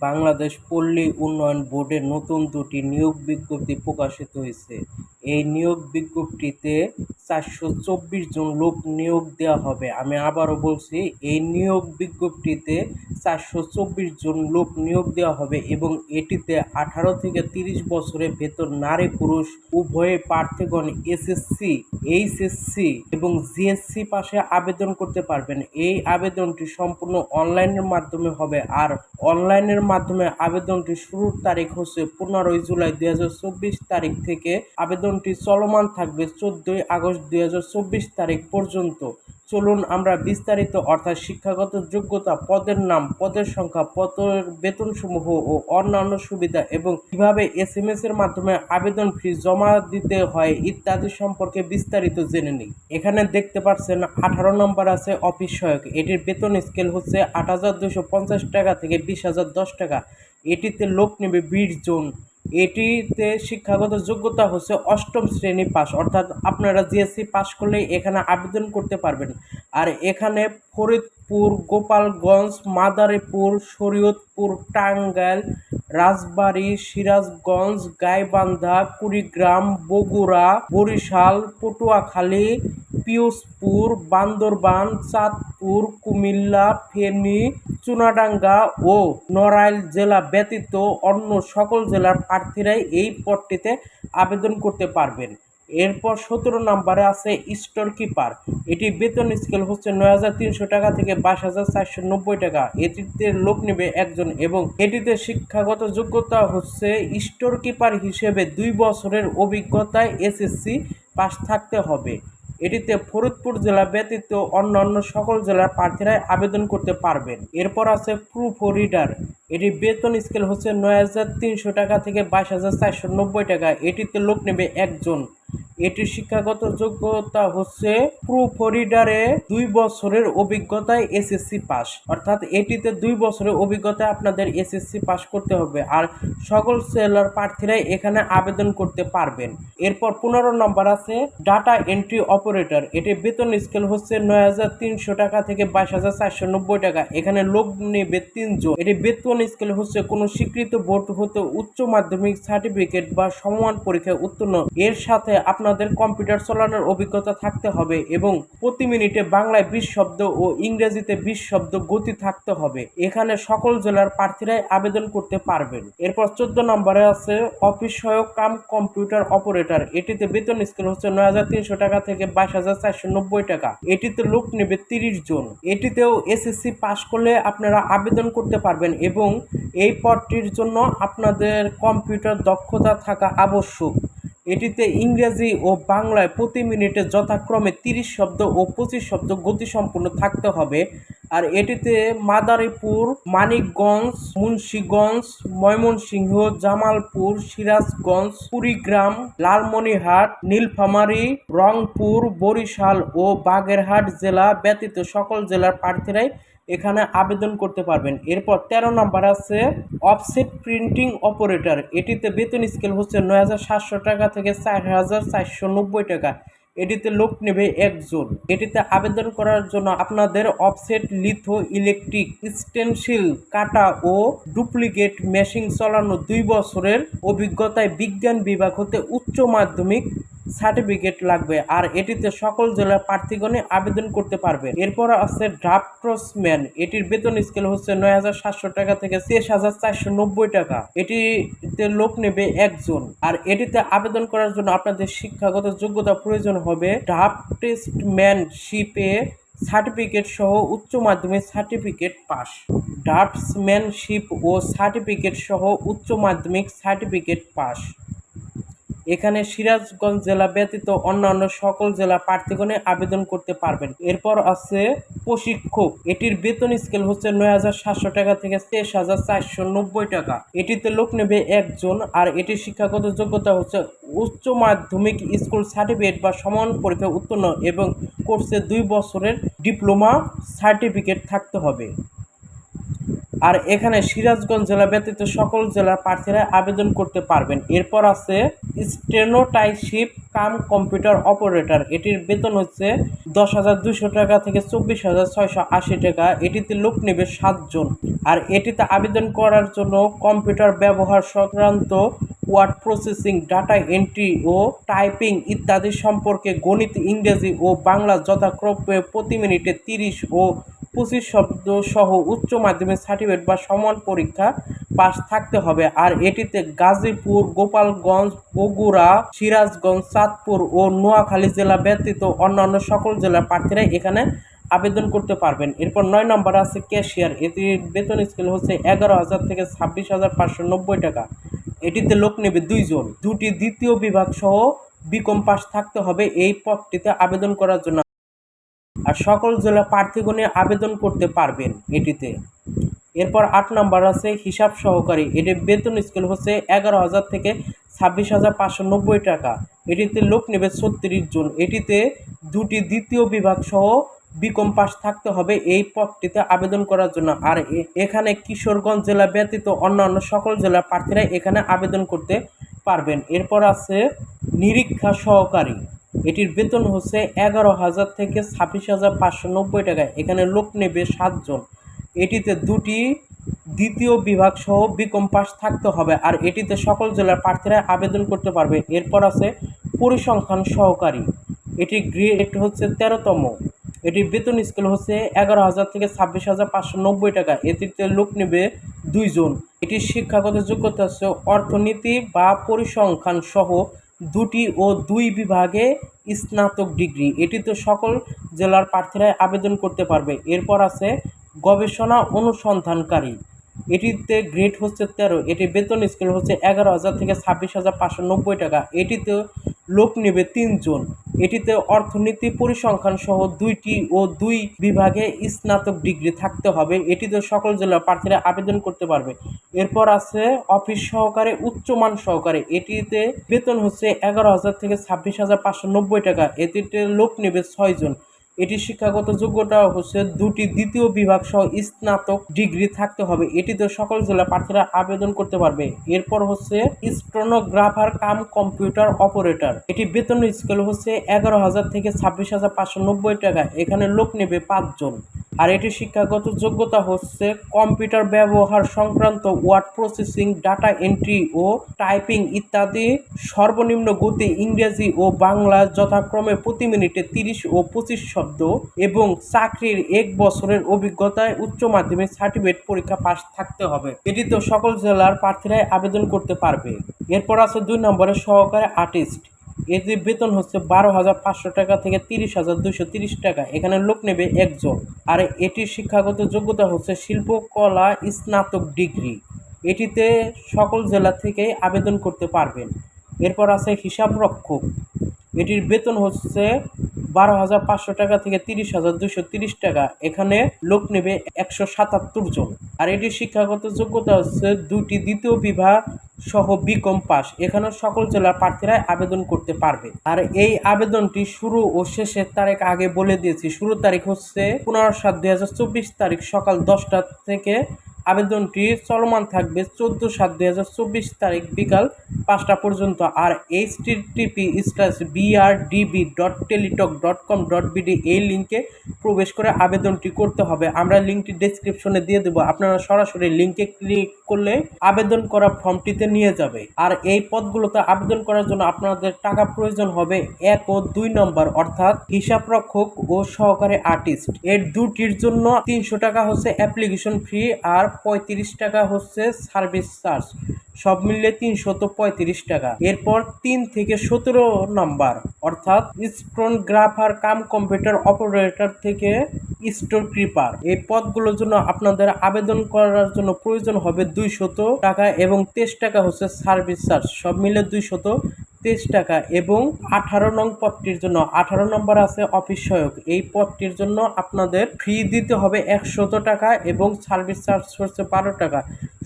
বাংলাদেশ পল্লী উন্নয়ন বোর্ডের নতুন দুটি নিয়োগ বিজ্ঞপ্তি প্রকাশিত হয়েছে। এই নিয়োগ বিজ্ঞপ্তিতে চারশো চব্বিশ জন লোক নিয়োগ দেওয়া হবে। আমি আবারও বলছি, এই নিয়োগ বিজ্ঞপ্তিতে চারশো চব্বিশ জন লোক নিয়োগ দেওয়া হবে এবং এটিতে আঠারো থেকে তিরিশ বছরের ভেতর নারী, পুরুষ, উভয়ে প্রার্থীগণ এসএসসি, এইচএসসি এবং জিএসসি পাশে আবেদন করতে পারবেন। এই আবেদনটি সম্পূর্ণ অনলাইনের মাধ্যমে হবে আর অনলাইনের মাধ্যমে আবেদনটি শুরুর তারিখ হচ্ছে পনেরোই জুলাই দুই হাজার চব্বিশ তারিখ থেকে। আবেদনটি চলমান থাকবে চোদ্দই আগস্ট চব্বিশ তারিখ পর্যন্ত। চলুন আমরা বিস্তারিত, অর্থাৎ শিক্ষাগত যোগ্যতা, পদের নাম, পদের সংখ্যা, পদের বেতনসমূহ ও অন্যান্য সুবিধা এবং কীভাবে এস এম এর মাধ্যমে আবেদন ফি জমা দিতে হয় ইত্যাদি সম্পর্কে বিস্তারিত জেনে নিই। এখানে দেখতে পাচ্ছেন, আঠারো নম্বর আছে অফিস সহায়ক। এটির বেতন স্কেল হচ্ছে আট হাজার পঞ্চাশ টাকা থেকে বিশ হাজার দশ টাকা। এটিতে লোক নেবে বিশ জন। এটিতে শিক্ষাগত যোগ্যতা হচ্ছে অষ্টম শ্রেণি পাস অর্থাৎ আপনারা জিএসসি পাস করলে এখানে আবেদন করতে পারবেন। আর এখানে ফরিদপুর, গোপালগঞ্জ, মাদারীপুর, শরীয়তপুর, টাঙ্গাইল, রাজবাড়ী, সিরাজগঞ্জ, গাইবান্ধা, কুড়িগ্রাম, বগুড়া, বরিশাল, পটুয়াখালী পিরোজপুর বান্দরবান, চাঁদপুর, কুমিল্লা, ফেনী, চুনাডাঙ্গা ও নড়াইল জেলা ব্যতীত অন্য সকল জেলার প্রার্থীরাই এই পদটিতে আবেদন করতে পারবেন। এরপর সতেরো নম্বরে আছে স্টোর কিপার এটি বেতন স্কেল হচ্ছে নয় হাজার তিনশো টাকা থেকে বাইশ হাজার চারশো নব্বই টাকা। এটিতে লোক নেবে একজন এবং এটিতে শিক্ষাগত যোগ্যতা হচ্ছে স্টোর কিপার হিসেবে দুই বছরের অভিজ্ঞতায় এসএসসি পাস থাকতে হবে। এটিতে ফরিদপুর জেলা ব্যতীত অন্যান্য সকল জেলার প্রার্থীরাই আবেদন করতে পারবেন। এরপর আছে প্রুফ রিডার। এটি বেতন স্কেল হচ্ছে নয় হাজার তিনশো টাকা থেকে বাইশ হাজার চারশো নব্বই টাকা। এটিতে লোক নেবে একজন। এটির শিক্ষাগত যোগ্যতা হচ্ছে প্রুফ রিডারে দুই বছরের অভিজ্ঞতায় এসএসসি পাস। অর্থাৎ এটিতে দুই বছরের অভিজ্ঞতায় আপনাদের এসএসসি পাস করতে হবে। আর সকল সেলার প্রার্থীরাই এখানে আবেদন করতে পারবেন। এরপর পনেরো নম্বর আছে, ডাটা এন্ট্রি অপারেটর। এটি বেতন স্কেল হচ্ছে নয় হাজার তিনশো টাকা থেকে বাইশ হাজার চারশো নব্বই টাকা। এখানে লোক নেবে তিনজন। এটি বেতন স্কেল হচ্ছে কোনো স্বীকৃত বোর্ড হতে উচ্চ মাধ্যমিক সার্টিফিকেট বা সমমান পরীক্ষায় উত্তীর্ণ। এর সাথে আপনাদের কম্পিউটার চালানোর অভিজ্ঞতা থাকতে হবে এবং প্রতি মিনিটে বাংলায় বিশ শব্দ ও ইংরেজিতে বিশ শব্দ গতি থাকতে হবে। এখানে সকল জেলার প্রার্থীরাই আবেদন করতে পারবেন। এরপর চোদ্দ নম্বরে আছে, অফিস সহায়ক কাম কম্পিউটার অপারেটর। এটিতে বেতন স্কেল হচ্ছে নয় হাজার তিনশো টাকা থেকে বাইশ হাজার চারশো নব্বই টাকা। এটিতে লোক নেবে তিরিশ জন। এটিতেও এসএসসি পাশ করলে আপনারা আবেদন করতে পারবেন এবং এই পদটির জন্য আপনাদের কম্পিউটার দক্ষতা থাকা আবশ্যক। এটিতে ইংরেজি ও বাংলায় প্রতি মিনিটে যথাক্রমে তিরিশ শব্দ ও পঁচিশ শব্দ গতিসম্পন্ন থাকতে হবে। আর এটিতে মাদারীপুর, মানিকগঞ্জ, মুন্সীগঞ্জ, ময়মনসিংহ, জামালপুর, সিরাজগঞ্জ, কুড়িগ্রাম, লালমনিরহাট, নীলফামারী, রংপুর, বরিশাল ও বাগেরহাট জেলা ব্যতীত সকল জেলার প্রার্থীরাই এখানে আবেদন করতে পারবেন। এরপর তেরো নম্বর আছে অফসেট প্রিন্টিং অপারেটর এটিতে বেতন স্কেল হচ্ছে নয় হাজার সাতশো টাকা থেকে চার হাজার চারশো নব্বই টাকা। এটিতে লোক নেবে একজন। এটিতে আবেদন করার জন্য আপনাদের অফসেট লিথো ইলেকট্রিক স্টেনসিল কাটা ও ডুপ্লিকেট মেশিন চালানো দুই বছরের অভিজ্ঞতায় বিজ্ঞান বিভাগ হতে উচ্চ মাধ্যমিক সার্টিফিকেট লাগবে আর এটিতে সকল জেলার প্রার্থীগণে আবেদন করতে পারবেন এরপর আছে ড্রাফটসম্যান। এটির বেতন স্কেল হচ্ছে নয় হাজার সাতশো টাকা থেকে তেইশ হাজার চারশো নব্বই টাকা। এটিতে লোক নেবে একজন। আর এটিতে আবেদন করার জন্য আপনাদের শিক্ষাগত যোগ্যতা প্রয়োজন হবে। ড্রাফটসম্যানশিপে সার্টিফিকেট সহ উচ্চ মাধ্যমিক সার্টিফিকেট পাস। ড্রাফটসম্যানশিপ ও সার্টিফিকেট সহ উচ্চ মাধ্যমিক সার্টিফিকেট পাস। এখানে সিরাজগঞ্জ জেলা ব্যতীত অন্যান্য সকল জেলা প্রার্থীগণে আবেদন করতে পারবেন। এরপর আছে প্রশিক্ষক। এটির বেতন স্কেল হচ্ছে নয় হাজার সাতশো টাকা থেকে তেইশ হাজার চারশো নব্বই টাকা। এটিতে লোক নেবে একজন আর এটির শিক্ষাগত যোগ্যতা হচ্ছে উচ্চ মাধ্যমিক স্কুল সার্টিফিকেট বা সমান পরীক্ষায় উত্তীর্ণ এবং কোর্সে দুই বছরের ডিপ্লোমা সার্টিফিকেট থাকতে হবে। আর এখানে সিরাজগঞ্জ জেলা ব্যতীত সকল জেলার প্রার্থীরা আবেদন করতে পারবেন। এরপর আছে স্টেনোটাইশিপ কাম কম্পিউটার অপারেটর। এটির বেতন হচ্ছে দশ হাজার দুশো টাকা থেকে চব্বিশ হাজার ছয়শো আশি টাকা। এটিতে লোক নেবে সাতজন। আর এটিতে আবেদন করার জন্য কম্পিউটার ব্যবহার সংক্রান্ত ওয়ার্ড প্রসেসিং, ডাটা এন্ট্রি ও টাইপিং ইত্যাদি সম্পর্কে গণিত, ইংরেজি ও বাংলা যথাক্রমে প্রতি মিনিটে তিরিশ ও পঁচিশ শব্দ সহ উচ্চ মাধ্যমিক সার্টিফিকেট বা সমান পরীক্ষা পাস থাকতে হবে। আর এটিতে গাজীপুর, গোপালগঞ্জ, বগুড়া, সিরাজগঞ্জ, চাঁদপুর ও নোয়াখালী জেলা ব্যতীত অন্যান্য সকল জেলার প্রার্থীরা এখানে আবেদন করতে পারবেন। এরপর নয় নম্বর আছে ক্যাশিয়ার। এটির বেতন স্কেল হচ্ছে এগারো হাজার থেকে ছাব্বিশ হাজার পাঁচশো নব্বই টাকা। এটিতে লোক নেবে দুইজন। দুটি দ্বিতীয় বিভাগ সহ বিকম পাস থাকতে হবে এই পদটিতে আবেদন করার জন্য। আর সকল জেলা প্রার্থীগণে আবেদন করতে পারবেন এটিতে। এরপর আট নাম্বার আছে, হিসাব সহকারী। এটির বেতন স্কেল হচ্ছে এগারো হাজার থেকে ছাব্বিশ হাজার পাঁচশো নব্বই টাকা। এটিতে লোক নেবে ছত্রিশ জন। এটিতে দুটি দ্বিতীয় বিভাগ সহ বিকম পাস থাকতে হবে এই পদটিতে আবেদন করার জন্য। আর এখানে কিশোরগঞ্জ জেলা ব্যতীত অন্যান্য সকল জেলার প্রার্থীরা এখানে আবেদন করতে পারবেন। এরপর আছে নিরীক্ষা সহকারী। এটির বেতন হচ্ছে এগারো হাজার থেকে ছাব্বিশ হাজার পাঁচশো নব্বই টাকা। এখানে লোক নেবে সাতজন। এটিতে দুটি দ্বিতীয় বিভাগ সহ বিকম পাস থাকতে হবে আর এটিতে সকল জেলার প্রার্থীরা আবেদন করতে পারবে। এরপর আছে পরিসংখ্যান সহকারী। এটির গ্রেড হচ্ছে তেরোতম। এটির বেতন স্কেল হচ্ছে এগারো হাজার থেকে ছাব্বিশ হাজার পাঁচশো নব্বই টাকা। এটিতে লোক নেবে দুইজন। এটির শিক্ষাগত যোগ্যতা হচ্ছে অর্থনীতি বা পরিসংখ্যান সহ দুটি ও দুই বিভাগে স্নাতক ডিগ্রি। এটি তো সকল জেলার প্রার্থীরাই আবেদন করতে পারবে। এরপর আছে গবেষণা অনুসন্ধানকারী। এটিতে গ্রেড হচ্ছে তেরো, এটি বেতন স্কেল হচ্ছে এগারো হাজার থেকে ছাব্বিশ হাজার পাঁচশো নব্বই টাকা। এটিতে লোক নেবে তিনজন। এটিতে অর্থনীতি পরিসংখ্যান সহ দুইটি ও দুই বিভাগে স্নাতক ডিগ্রি থাকতে হবে। এটিতে সকল জেলার প্রার্থীরা আবেদন করতে পারবে। এরপর আছে অফিস সহকারে, উচ্চ মান সহকারে। এটিতে বেতন হচ্ছে এগারো হাজার থেকে ছাব্বিশ হাজার পাঁচশো নব্বই টাকা। এটিতে লোক নেবে ছয়জন এটি শিক্ষাগত যোগ্যতা হচ্ছে দুটি দ্বিতীয় বিভাগ সহ স্নাতক ডিগ্রি থাকতে হবে। এটিতে সকল জেলা প্রার্থীরা আবেদন করতে পারবে। এরপর হচ্ছে স্টোনোগ্রাফার কাম কম্পিউটার অপারেটর। এটি বেতন স্কেল হচ্ছে এগারো হাজার থেকে ছাব্বিশ হাজার পাঁচশো নব্বই টাকা। এখানে লোক নেবে পাঁচজন। আর এটি শিক্ষাগত যোগ্যতা হচ্ছে কম্পিউটার ব্যবহার সংক্রান্ত ওয়ার্ড প্রসেসিং, ডাটা এন্ট্রি ও টাইপিং ইত্যাদি। সর্বনিম্ন গতি ইংরেজি ও বাংলা যথাক্রমে প্রতি মিনিটে তিরিশ ও পঁচিশ শব্দ এবং চাকরির এক বছরের অভিজ্ঞতায় উচ্চ মাধ্যমিক সার্টিফিকেট পরীক্ষা পাশ থাকতে হবে। এটি তো সকল জেলার প্রার্থীরাই আবেদন করতে পারবে। এরপর আছে দুই নম্বরে সহকারে আর্টিস্ট। এদের বেতন হচ্ছে বারো হাজার পাঁচশো টাকা থেকে তিরিশ হাজার দুশো তিরিশ টাকা। এখানে লোক নেবে একজন। আর এটির শিক্ষাগত যোগ্যতা হচ্ছে শিল্পকলা স্নাতক ডিগ্রি। এটিতে সকল জেলা থেকে আবেদন করতে পারবেন। এরপর আছে হিসাব রক্ষক। এটির বেতন হচ্ছে বারো হাজার পাঁচশো টাকা থেকে তিরিশ হাজার দুশো তিরিশ টাকা। এখানে লোক নেবে একশো সাতাত্তর জন। আর এটির শিক্ষাগত যোগ্যতা হচ্ছে দুটি দ্বিতীয় বিভাগ সহ বিকম পাস। এখানে সকল জেলার প্রার্থীরাই আবেদন করতে পারবে। আর এই আবেদনটি শুরু ও শেষের তারিখ আগে বলে দিয়েছি। শুরু তারিখ হচ্ছে পনেরো সাত দুই তারিখ সকাল দশটা থেকে আবেদনটি চলমান থাকবে চোদ্দ সাত দুই হাজার চব্বিশ তারিখ বিকাল পাঁচটা পর্যন্ত আর H TP slash BRDB dot Teletalk dot com dot BD এই লিঙ্কে প্রবেশ করে আবেদনটি করতে হবে। আমরা লিঙ্কটি ডেসক্রিপশনে দিয়ে দেবো। আপনারা সরাসরি লিঙ্কে ক্লিক করলে আবেদন করা ফর্মটিতে নিয়ে যাবে। আর এই পদগুলোতে আবেদন করার জন্য আপনাদের টাকা প্রয়োজন হবে এক ও দুই নম্বর, অর্থাৎ হিসাব রক্ষক ও সহকারী আর্টিস্ট এর দুটির জন্য তিনশো টাকা হচ্ছে অ্যাপ্লিকেশন ফি আর পঁয়ত্রিশ টাকা হচ্ছে সার্ভিস চার্জ। সব মিলিয়ে তিনশত পঁয়ত্রিশ টাকা। এরপর তিন থেকে সতেরো নাম্বার। অর্থাৎ স্টোনগ্রাফার কাম কম্পিউটার অপারেটর থেকে স্টোর ক্রিপার। এই পদগুলোর জন্য আপনাদের আবেদন করার জন্য প্রয়োজন হবে দুইশত টাকা এবং তেইশ টাকা হচ্ছে সার্ভিস চার্জ। সব মিলে দুইশত তেইশ টাকা এবং আঠারো নং পদটির জন্য আঠারো নম্বর আছে অফিস সহায়ক। এই পদটির জন্য আপনাদের ফি দিতে হবে একশত টাকা এবং সার্ভিস চার্জ হচ্ছে বারো টাকা।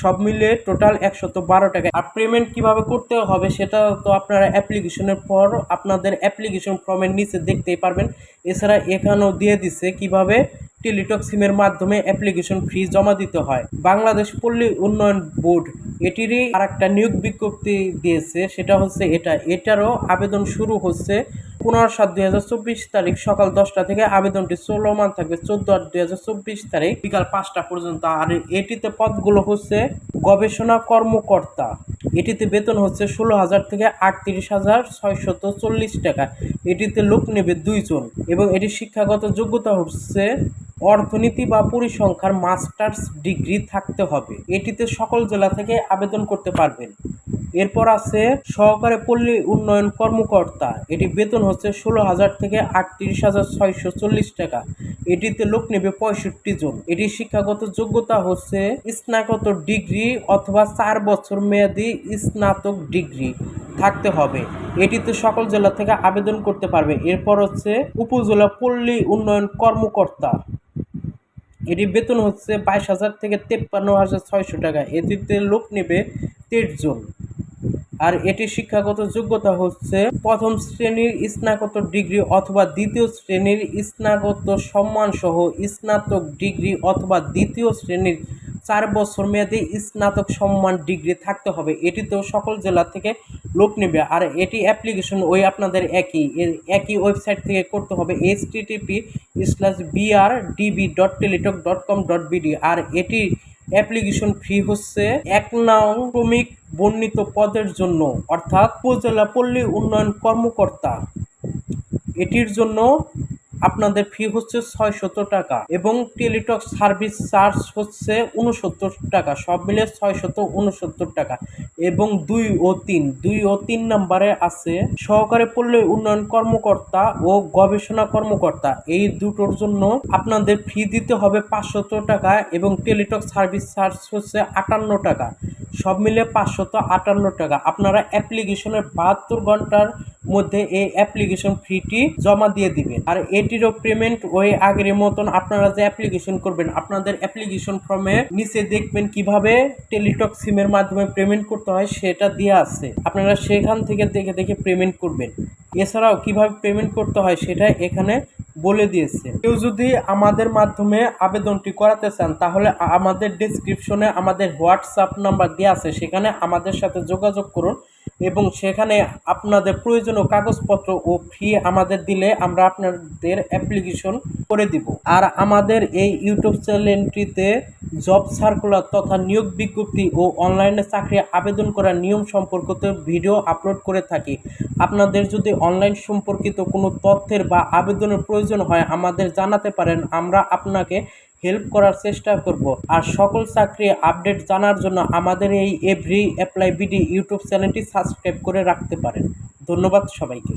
সব মিলিয়ে টোটাল একশত বারো টাকা। আর পেমেন্ট কীভাবে করতে হবে সেটা তো আপনারা অ্যাপ্লিকেশনের পর আপনাদের অ্যাপ্লিকেশন ফর্মের নিচে দেখতেই পারবেন। এছাড়া এখানেও দিয়ে দিছে কীভাবে টেলিটক সিমের মাধ্যমে অ্যাপ্লিকেশন ফি জমা দিতে হয়। বাংলাদেশ পল্লী উন্নয়ন বোর্ড এটিরই আর একটা নিয়োগ বিজ্ঞপ্তি দিয়েছে, সেটা হচ্ছে এটা। এটারও আবেদন শুরু হচ্ছে পনেরো সাত দুই হাজার চব্বিশ তারিখ সকাল দশটা থেকে। আবেদনটি চলমান থাকবে চোদ্দ আট দুই হাজার চব্বিশ তারিখ বিকাল পাঁচটা পর্যন্ত। আর এটিতে পদগুলো হচ্ছে গবেষণা কর্মকর্তা। এটিতে বেতন হচ্ছে ষোলো হাজার থেকে আটত্রিশ হাজার ছয়শত চল্লিশ টাকা। এটিতে লোক নেবে দুইজন এবং এটি শিক্ষাগত যোগ্যতা হচ্ছে অর্থনীতি বা পরিসংখ্যার মাস্টার্স ডিগ্রি থাকতে হবে। এটিতে সকল জেলা থেকে আবেদন করতে পারবেন। এরপর আছে সহকারে পল্লী উন্নয়ন কর্মকর্তা। এটি বেতন হচ্ছে ষোলো হাজার থেকে আটত্রিশ হাজার ছয়শো চল্লিশ টাকা। এটিতে লোক নেবে পঁয়ষট্টি জন। এটি শিক্ষাগত যোগ্যতা হচ্ছে স্নাতক ডিগ্রি অথবা চার বছর মেয়াদি স্নাতক ডিগ্রি থাকতে হবে। এটিতে সকল জেলা থেকে আবেদন করতে পারবে। এরপর হচ্ছে উপজেলা পল্লী উন্নয়ন কর্মকর্তা। এটি বেতন হচ্ছে বাইশ হাজার থেকে তেপ্পান্ন হাজার ছয়শো টাকা। এটিতে লোক নেবে তেইশ জন। আর এটি শিক্ষাগত যোগ্যতা হচ্ছে প্রথম শ্রেণির স্নাতক ডিগ্রি অথবা দ্বিতীয় শ্রেণির স্নাতক সম্মানসহ স্নাতক ডিগ্রি অথবা দ্বিতীয় শ্রেণির চার বছর মেয়াদী স্নাতক সম্মান ডিগ্রি থাকতে হবে। এটি তো সকল জেলা থেকে লোক নেবে। আর এটি অ্যাপ্লিকেশন ওই আপনাদের একই। একই ওয়েবসাইট থেকে করতে হবে। H TTP slash BR DB dot Teletalk dot com dot BD আর এটি অ্যাপ্লিকেশন ফি হচ্ছে এক নং ক্রমিক বর্ণিত পদের জন্য, অর্থাৎ উপজেলা পল্লী উন্নয়ন কর্মকর্তা। এটির জন্য আপনাদের ফি হচ্ছে ছয়শত টাকা এবং টেলিটক সার্ভিস চার্জ হচ্ছে উনসত্তর টাকা। সব মিলে ছয়শত উনসত্তর টাকা। এবং দুই ও তিন, দুই ও তিন নম্বরে আছে সহকারী পল্লী উন্নয়ন কর্মকর্তা ও গবেষণা কর্মকর্তা। এই দুটোর জন্য আপনাদের ফি দিতে হবে পাঁচশত টাকা এবং টেলিটক সার্ভিস চার্জ হচ্ছে আটান্ন টাকা। সব মিলে পাঁচশত আটান্ন টাকা। আপনারা অ্যাপ্লিকেশনের বাহাত্তর ঘণ্টার মধ্যে এই অ্যাপ্লিকেশন ফিটি জমা দিয়ে দিবেন আর এটিরও পেমেন্ট ওই আগের মতন আপনারা যে অ্যাপ্লিকেশন করবেন, আপনাদের অ্যাপ্লিকেশন ফর্মে নিচে দেখবেন কীভাবে টেলিটক সিমের মাধ্যমে পেমেন্ট করতে হয় সেটা দেওয়া আছে। আপনারা সেখান থেকে দেখে দেখে পেমেন্ট করবেন। এছাড়াও কীভাবে পেমেন্ট করতে হয় সেটা এখানে বলে দিয়েছে। কেউ যদি আমাদের মাধ্যমে আবেদনটি করাতে চান, তাহলে আমাদের ডেসক্রিপশনে আমাদের হোয়াটসঅ্যাপ নাম্বার দেওয়া আছে। সেখানে আমাদের সাথে যোগাযোগ করুন। এবং সেখানে আপনাদের প্রয়োজনীয় কাগজপত্র ও ফি আমাদের দিলে আমরা আপনাদের অ্যাপ্লিকেশন করে দিব। আর আমাদের এই ইউটিউব চ্যানেলটিতে জব সার্কুলার তথা নিয়োগ বিজ্ঞপ্তি ও অনলাইনে চাকরি আবেদন করার নিয়ম সম্পর্কিত ভিডিও আপলোড করে থাকি। আপনাদের যদি অনলাইন সম্পর্কিত কোনো তথ্যের বা আবেদনের প্রয়োজন হয়, আমাদের জানাতে পারেন। আমরা আপনাকে হেল্প করার চেষ্টা করব। আর সকল চাকরি আপডেট জানার জন্য আমাদের এই এভরি অ্যাপ্লাই বিডি ইউটিউব চ্যানেলটি সাবস্ক্রাইব করে রাখতে পারেন। ধন্যবাদ সবাইকে।